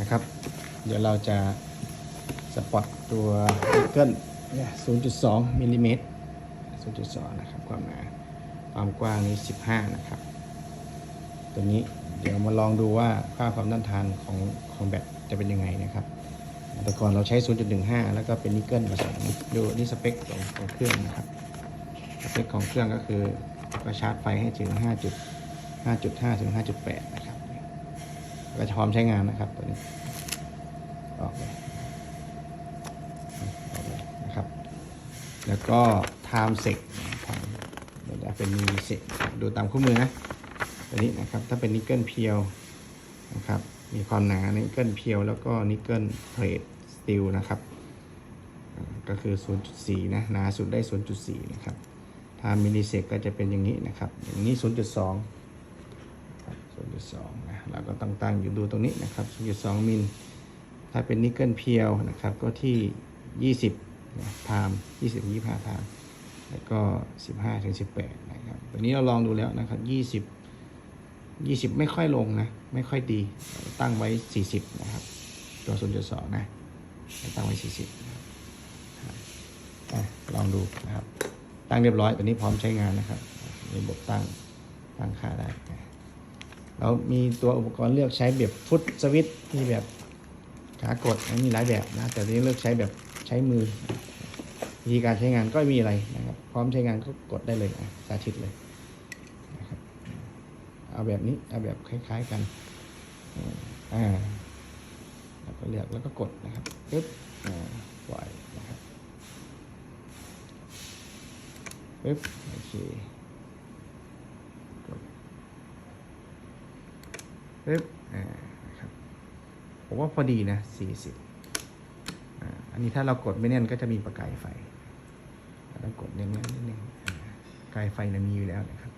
นะครับ เดี๋ยวเราจะสปอตตัวนิกเกิลเนี่ย0.2มิลลิเมตร0.2นะครับความหนาความกว้างนี้ 15 นะครับ ตัวนี้เดี๋ยวมาลองดูว่าค่าความต้านทานของของแบตจะเป็นยังไงนะครับ แต่ก่อนเราใช้ 0.15 แล้วก็เป็นนิกเกิลผสมดูนี่สเปคของของเครื่องนะครับ สเปคของเครื่องก็คือก็ชาร์จไฟให้ถึง 5.5.5ถึง5.8 นะครับ ก็จะพร้อมใช้งานนะครับตัวนี้ออกเลยออกเลยนะครับ แล้วก็ time sec เดี๋ยวจะเป็นมิลลิเซกดูตามคู่มือนะตัวนี้นะครับถ้าเป็นนิกเกิลเพียวนะครับมีความหนานิกเกิลเพียวแล้วก็นิกเกิลเพลทสตีลนะครับก็คือ 0.4 นะหนาสุดได้ 0.4 นะครับถ้ามิลลิเซกก็จะเป็นอย่างนี้นะครับ อย่างนี้ 0.2 0.2นะเราก็ตั้งตั้งอยู่ดูตรงนี้นะครับ 0.2 มิล ถ้าเป็นนิกเกิลเพียวนะครับ ก็ที่ 20นะพาม20 25พามแล้วก็ 15ถึง18นะครับตัวนี้เราลองดูแล้วนะครับ 20 20 ไม่ค่อยลงนะ ไม่ค่อยดี ตั้งไว้ 40 นะครับ ตัว 0.2 นะ ตั้งไว้ 40นะครับลองดูนะครับ ตั้งเรียบร้อย ตัวนี้พร้อมใช้งานนะครับ มีระบบตั้งตั้งค่าได้ เรามีตัวอุปกรณ์เลือกใช้แบบฟุตสวิตที่แบบขากดมีหลายแบบนะ แต่ตัวนี้เลือกใช้แบบใช้มือวิธีการใช้งานก็ไม่มีอะไรนะครับ พร้อมใช้งานก็กดได้เลยอะสาธิตเลยเอาแบบนี้เอาแบบคล้าย ๆกันอ่าแล้วก็เลือกแล้วก็กดนะครับปึ๊บอ่าปล่อยนะครับปึ๊บโอเคกด ปึ๊บอ่าครับผมว่าพอดีนะสี่สิบอันนี้ถ้าเรากดไม่แน่นก็จะมีประกายไฟต้องกดแน่นๆนิดนึงกายไฟนะมีอยู่แล้วนะครับ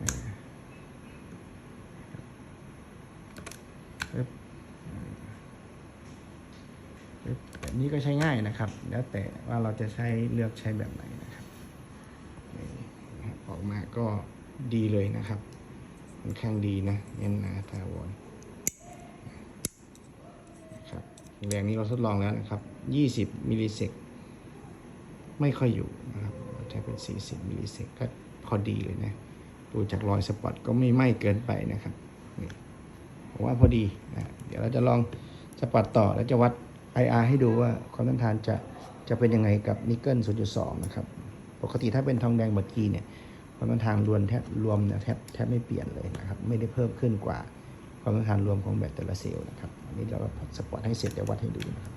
อ่าปึ๊บอ่าปึ๊บแบบนี้ก็ใช้ง่ายนะครับ แล้วแต่ว่าเราจะใช้เลือกใช้แบบไหนนะครับออกมาก็ ดีเลยนะครับค่อนข้างดีนะเน้นหนาทาวรครับแรงนี้เราทดลองแล้วนะครับ 20 มิลลิเซกไม่ค่อยอยู่นะครับเราใช้เป็น 40 มิลลิเซกก็พอดีเลยนะดูจากรอยสปอตก็ไม่ไหม้เกินไปนะครับนี่ผมว่าพอดีนะเดี๋ยวเราจะลองสปอตต่อแล้วจะวัด IR ให้ดูว่าความต้านทานจะจะเป็นยังไงกับนิกเกิล0.2 นะครับ ปกติถ้าเป็นทองแดงบัตกีเนี่ย ความต้านทานรวมแทบรวมเนี่ยแทบแทบไม่เปลี่ยนเลยนะครับ ไม่ได้เพิ่มขึ้นกว่าความต้านทานรวมของแบตแต่ละเซลล์นะครับอันนี้เราก็สปอร์ตให้เสร็จเดี๋ยววัดให้ดูนะครับ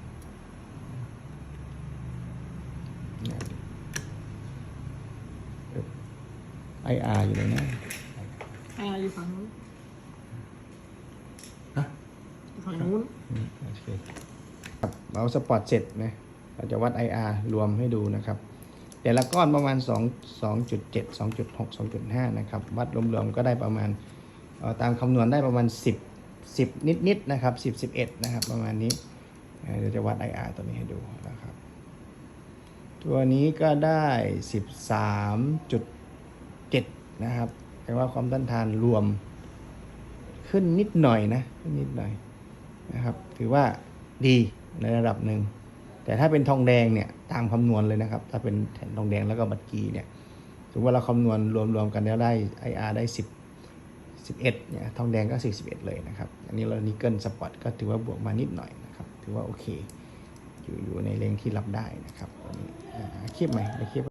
ไออาร์อยู่เลยนะอ่าอยู่ฝั่งนู้นฮะอยู่ฝั่งนู้นอืมโอเคครับเราสปอร์ตเสร็จนะเราจะวัด IR รวมให้ดูนะครับ แต่ละก้อนประมาณ 2 2.7 2.6 2.5 นะครับ วัดรวมๆก็ได้ประมาณตามคำนวณได้ประมาณ 10 10 นิดๆนะครับ 10 11 นะครับ ประมาณนี้เดี๋ยวจะวัด IR ตัวนี้ให้ดูนะครับ ตัวนี้ก็ได้ 13.7 นะครับแปลว่าความต้านทานรวมขึ้นนิดหน่อยนะขึ้นนิดหน่อยนะครับ ถือว่าดีในระดับหนึ่ง แต่ถ้าเป็นทองแดงเนี่ยตามคำนวณเลยนะครับ ถ้าเป็นแผ่นทองแดงแล้วก็บัตรกีเนี่ยถือว่าเราคำนวณรวมๆกันแล้วได้ IR ได้ 10 11เนี่ยทองแดงก็ 41 เลยนะครับ อันนี้เรานิกเกิลสปอตก็ถือว่าบวกมานิดหน่อยนะครับ ถือว่าโอเค อยู่อยู่ในเลงที่รับได้นะครับอันนี้คลิปใหม่ไปคลิป